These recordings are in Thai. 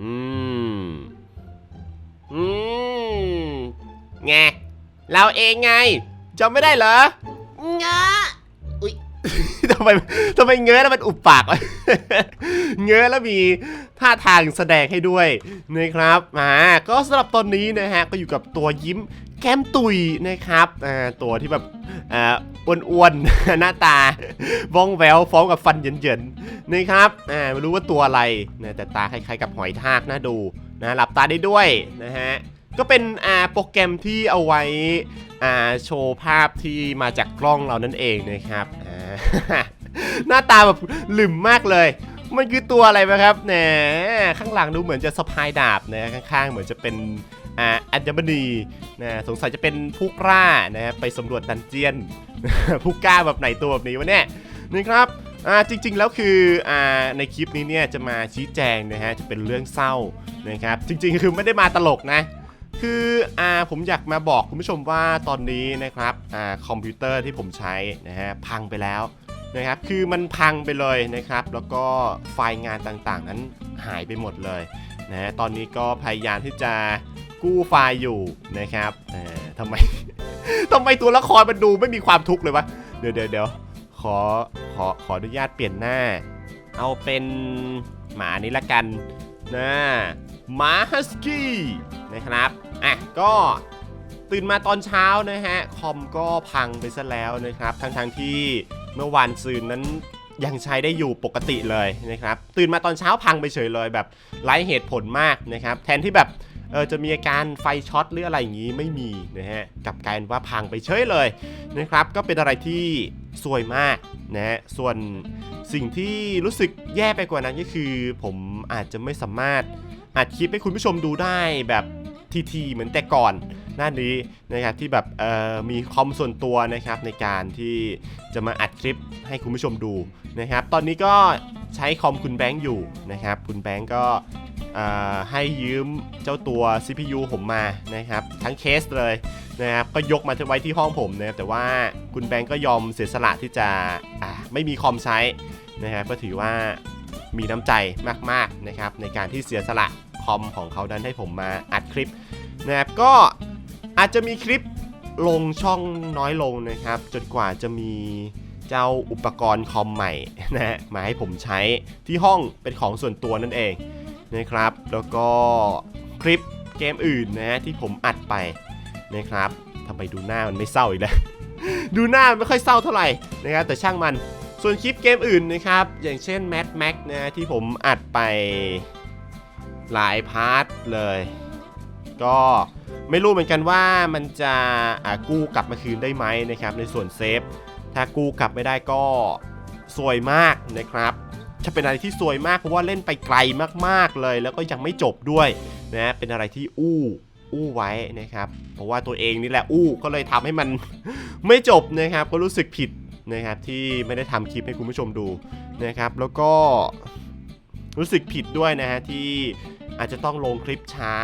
อืม อืม ไง เราเองไงจำไม่ได้เหรอ งะทำไมทำไมเงื้อแล้วมันอุบปากวะ เงื้อแล้วมีท่าทางแสดงให้ด้วยนะครับอ่าก็สำหรับตอนนี้นะฮะก็อยู่กับตัวยิ้มแก้มตุยนะครับอ่าตัวที่แบบอ่า อ้วนๆ หน้าตาบ้องแววฟ้องกับฟันเหยินๆนะครับอ่าไม่รู้ว่าตัวอะไรนะแต่ตาคล้ายๆกับหอยทากน่าดูนะหลับตาได้ด้วยนะฮะก็เป็นอ่าโปรแกรมที่เอาไว้อ่าโชว์ภาพที่มาจากกล้องเรานั่นเองนะครับอ่าหน้าตาแบบหลึมมากเลยมันคือตัวอะไรไหมครับแหนข้างหลังดูเหมือนจะสะพายดาบนะข้างๆ เหมือนจะเป็น อ่าอัญมณีนะสงสัยจะเป็นผู้กล้านะไปสำรวจดันเจียน ผู้กล้าแบบไหนตัวแบบนี้วะเนี่ยนะครับอ่าจริงๆแล้วคืออ่าในคลิปนี้เนี่ยจะมาชี้แจงนะฮะจะเป็นเรื่องเศร้านะครับจริงๆคือไม่ได้มาตลกนะ คืออ่าผมอยากมาบอกคุณผู้ชมว่าตอนนี้นะครับอ่าคอมพิวเตอร์ที่ผมใช้นะฮะพังไปแล้วนะครับคือมันพังไปเลยนะครับ แล้วก็ไฟล์งานต่างๆ นั้นหายไปหมดเลยนะฮะตอนนี้ก็พยายามที่จะ กู้ไฟล์อยู่นะครับเอ่อทำไม ทำไมตัวละครมันดูไม่มีความทุกข์เลยวะ เดี๋ยวเดี๋ยวเดี๋ยวขอขอขออนุญาตเปลี่ยนหน้า เอาเป็นหมานี้ละกันนะหมาฮัสกี้นะครับอะก็ตื่นมาตอนเช้านะฮะ คอมก็พังไปซะแล้วนะครับ ทั้งทงๆที่เมื่อวานซืนนั้นยังใช้ได้อยู่ปกติเลยนะครับ ตื่นมาตอนเช้าพังไปเฉยเลยแบบไร้เหตุผลมากนะครับ แทนที่แบบ เออจะมีอาการไฟช็อตหรืออะไรอย่างนี้ไม่มีนะฮะกับการว่าพังไปเฉยเลยนะครับ ก็เป็นอะไรที่ซวยมากนะฮะส่วนสิ่งที่รู้สึกแย่ไปกว่านั้นก็คือ ผมอาจจะไม่สามารถอัดคลิปให้คุณผู้ชมดูได้แบบ ทีทีเหมือนแต่ก่อนหน้านี้นะครับที่แบบเอ่อมีคอมส่วนตัวนะครับในการที่จะมาอัดคลิปให้คุณผู้ชมดูนะครับ ตอนนี้ก็ใช้คอมคุณแบงค์อยู่นะครับ คุณแบงค์ก็ให้ยืมเจ้าตัว CPU ผมมานะครับ ทั้งเคสเลยนะครับก็ยกมาไว้ที่ห้องผมนะครับแต่ว่าคุณแบงค์ก็ยอมเสียสละที่จะอ่าไม่มีคอมใช้นะครับก็ถือว่ามีน้ำใจมากๆนะครับในการที่เสียสละ คอมของเขานั้นให้ผมมาอัดคลิปนะครับก็อาจจะมีคลิปลงช่องน้อยลงนะครับ จนกว่าจะมีเจ้าอุปกรณ์คอมใหม่นะมาให้ผมใช้ที่ห้องเป็นของส่วนตัวนั่นเองนะครับ แล้วก็คลิปเกมอื่นนะที่ผมอัดไปนะครับทำไมดูหน้ามันไม่เศร้าอีกแล้วดูหน้าไม่ค่อยเศร้าเท่าไหร่นะครับแต่ช่างมันส่วนคลิปเกมอื่นนะครับ อย่างเช่น Mad Max นะที่ผมอัดไป หลายพาร์ทเลย ก็ไม่รู้เหมือนกันว่ามันจะกู้กลับมาคืนได้ไหมนะครับ ในส่วนเซฟ ถ้ากู้กลับไม่ได้ก็ซวยมากนะครับจะเป็นอะไรที่ซวยมากเพราะว่าเล่นไปไกลมากๆเลย แล้วก็ยังไม่จบด้วยนะเป็นอะไรที่อู้อู้ไว้นะครับ เพราะว่าตัวเองนี่แหละอู้ก็เลยทำให้มันไม่จบนะครับ ก็รู้สึกผิดนะครับที่ไม่ได้ทำคลิปให้คุณผู้ชมดูนะครับ แล้วก็ รู้สึกผิดด้วยนะฮะที่อาจจะต้องลงคลิปช้า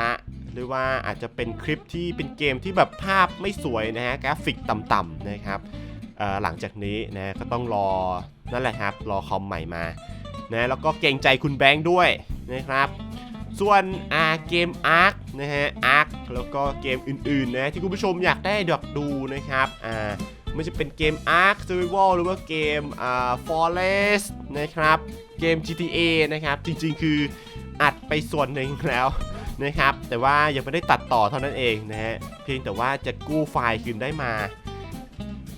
หรือว่าอาจจะเป็นคลิปที่เป็นเกมที่แบบภาพไม่สวยนะฮะกราฟิกต่ำๆนะครับหลังจากนี้นะก็ต้องรอนั่นแหละครับ รอคอมใหม่มานะแล้วก็เกรงใจคุณแบงค์ด้วยนะครับ ส่วนอาเกม Ark นะฮะ Ark แล้วก็เกมอื่นๆนะที่คุณผู้ชมอยากได้ดอกดูนะครับอ่า ไม่จะเป็นเกม Ark Survival หรือว่าเกมอ่า Forest นะครับ เกม GTA นะครับ จริงๆ คืออัดไปส่วนหนึ่งแล้วนะครับ แต่ว่ายังไม่ได้ตัดต่อเท่านั้นเองนะฮะ เพียงแต่ว่าจะกู้ไฟล์คืนได้มา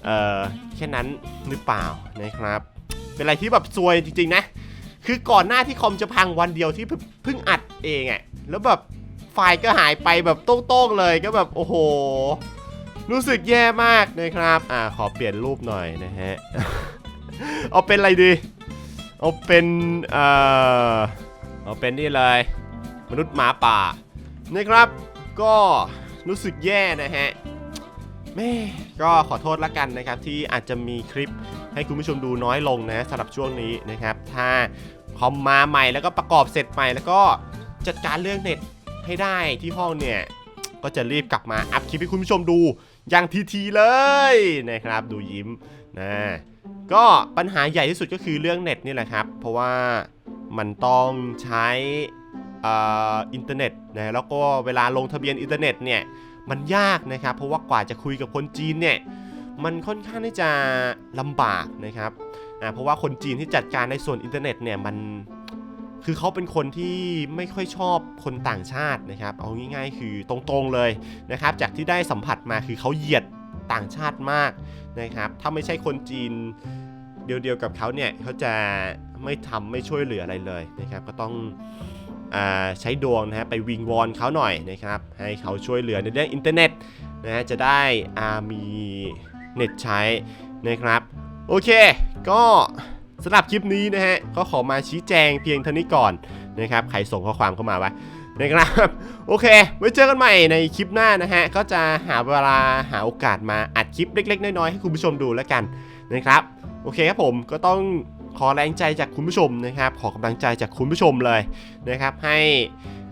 เอ่อ แค่นั้นหรือเปล่านะครับ เป็นอะไรที่แบบซวยจริงๆ นะ คือก่อนหน้าที่คอมจะพังวันเดียวที่เพิ่งอัดเองอะ แล้วแบบไฟล์ก็หายไปแบบโต้งๆเลยก็แบบโอ้โห รู้สึกแย่มากนะครับ อ่าขอเปลี่ยนรูปหน่อยนะฮะ เอาเป็นอะไรดี เอาเป็นเอ่อเอาเป็นนี่เลย มนุษย์หมาป่านะครับ ก็รู้สึกแย่นะฮะแม่ก็ขอโทษละกันนะครับ ที่อาจจะมีคลิปให้คุณผู้ชมดูน้อยลงนะสำหรับช่วงนี้นะครับ ถ้าคอมมาใหม่แล้วก็ประกอบเสร็จใหม่แล้วก็จัดการเรื่องเน็ตให้ได้ที่ห้องเนี่ย ก็จะรีบกลับมาอัพคลิปให้คุณผู้ชมดู อย่างทีทีๆเลยนะครับดูยิ้มนะก็ปัญหาใหญ่ที่สุดก็คือเรื่องเน็ตนี่แหละครับ เพราะว่ามันต้องใช้อินเทอร์เน็ตนะแล้วก็เวลาลงทะเบียนอินเทอร์เน็ตเนี่ยมันยากนะครับเพราะว่ากว่าจะคุยกับคนจีนเนี่ยมันค่อนข้างที่จะลำบากนะครับเพราะว่าคนจีนที่จัดการในส่วนอินเทอร์เน็ตเนี่ยมัน คือเขาเป็นคนที่ไม่ค่อยชอบคนต่างชาตินะครับ เอาง่ายๆ คือตรงๆเลยนะครับ จากที่ได้สัมผัสมาคือเขาเหยียดต่างชาติมากนะครับ ถ้าไม่ใช่คนจีนเดียวๆกับเขาเนี่ยเขาจะไม่ทำไม่ช่วยเหลืออะไรเลยนะครับ ก็ต้องอใช้ดวงนะฮะไปวิงวอนเขาหน่อยนะครับ ให้เขาช่วยเหลือในเรื่องอินเทอร์เน็ตนะฮะจะได้มีเน็ตใช้นะครับ โอเค ก็ สำหรับคลิปนี้นะฮะก็ขอมาชี้แจงเพียงเท่านี้ก่อนนะครับใครส่งข้อความเข้ามาไวะนะครับโอเค ไว้เจอกันใหม่ในคลิปหน้านะฮะ ก็จะหาเวลาหาโอกาสมาอัดคลิปเล็ก ๆ น้อยๆให้คุณผู้ชมดูแล้วกันนะครับ โอเคครับผมก็ต้องขอแรงใจจากคุณผู้ชมนะครับ ขอกำลังใจจากคุณผู้ชมเลยนะครับ ให้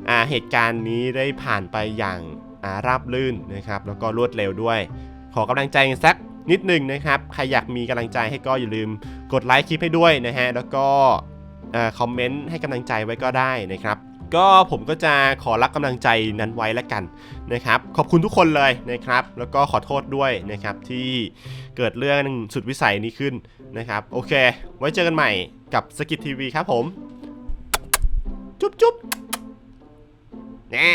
อ่าเหตุการณ์นี้ได้ผ่านไปอย่างอ่าราบรื่นนะครับ แล้วก็รวดเร็วด้วย ขอกำลังใจกันสัก นิดหนึ่งนะครับ ใครอยากมีกำลังใจให้ก็อย่าลืมกดไลค์คลิปให้ด้วยนะฮะ แล้วก็คอมเมนต์ให้กำลังใจไว้ก็ได้นะครับ ก็ผมก็จะขอรับกำลังใจนั้นไว้แล้วกันนะครับ ขอบคุณทุกคนเลยนะครับ แล้วก็ขอโทษด้วยนะครับที่เกิดเรื่องสุดวิสัยนี้ขึ้นนะครับ โอเค ไว้เจอกันใหม่กับสกิททีวีครับผม จุ๊บจุ๊บแน่